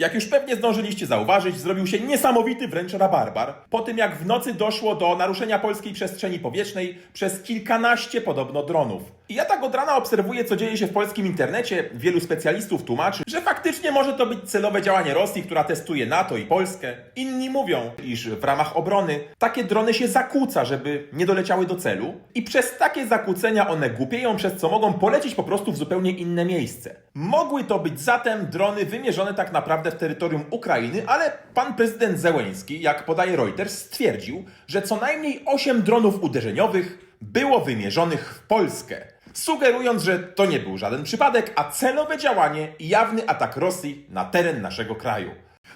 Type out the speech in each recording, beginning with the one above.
Jak już pewnie zdążyliście zauważyć, zrobił się niesamowity wręcz rabarbar po tym, jak w nocy doszło do naruszenia polskiej przestrzeni powietrznej przez kilkanaście podobno dronów. I ja tak od rana obserwuję, co dzieje się w polskim internecie. Wielu specjalistów tłumaczy, że faktycznie może to być celowe działanie Rosji, która testuje NATO i Polskę. Inni mówią, iż w ramach obrony takie drony się zakłóca, żeby nie doleciały do celu i przez takie zakłócenia one głupieją, przez co mogą polecieć po prostu w zupełnie inne miejsce. Mogły to być zatem drony wymierzone tak naprawdę w terytorium Ukrainy, ale pan prezydent Zełenski, jak podaje Reuters, stwierdził, że co najmniej 8 dronów uderzeniowych było wymierzonych w Polskę, sugerując, że to nie był żaden przypadek, a celowe działanie i jawny atak Rosji na teren naszego kraju.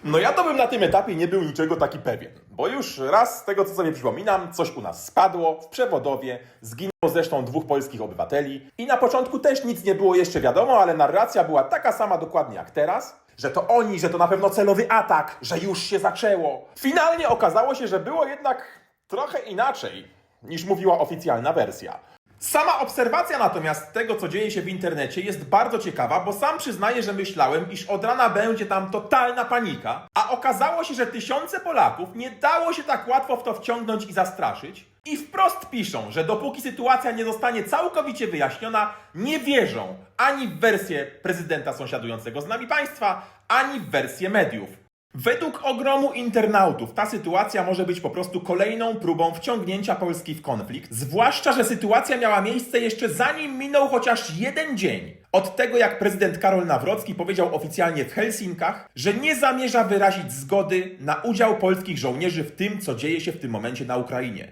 No ja to bym na tym etapie nie był niczego taki pewien, bo już raz z tego co sobie przypominam, coś u nas spadło w przewodowie, zginęło zresztą dwóch polskich obywateli i na początku też nic nie było jeszcze wiadomo, ale narracja była taka sama dokładnie jak teraz, że to oni, że to na pewno celowy atak, że już się zaczęło. Finalnie okazało się, że było jednak trochę inaczej niż mówiła oficjalna wersja. Sama obserwacja natomiast tego, co dzieje się w internecie, jest bardzo ciekawa, bo sam przyznaję, że myślałem, iż od rana będzie tam totalna panika, a okazało się, że tysiące Polaków nie dało się tak łatwo w to wciągnąć i zastraszyć. I wprost piszą, że dopóki sytuacja nie zostanie całkowicie wyjaśniona, nie wierzą ani w wersję prezydenta sąsiadującego z nami państwa, ani w wersję mediów. Według ogromu internautów ta sytuacja może być po prostu kolejną próbą wciągnięcia Polski w konflikt, zwłaszcza, że sytuacja miała miejsce jeszcze zanim minął chociaż jeden dzień od tego, jak prezydent Karol Nawrocki powiedział oficjalnie w Helsinkach, że nie zamierza wyrazić zgody na udział polskich żołnierzy w tym, co dzieje się w tym momencie na Ukrainie.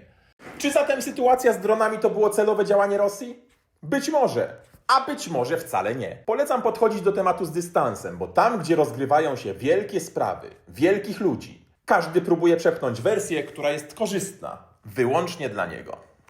Czy zatem sytuacja z dronami to było celowe działanie Rosji? Być może. A być może wcale nie. Polecam podchodzić do tematu z dystansem, bo tam, gdzie rozgrywają się wielkie sprawy, wielkich ludzi, każdy próbuje przepchnąć wersję, która jest korzystna wyłącznie dla niego.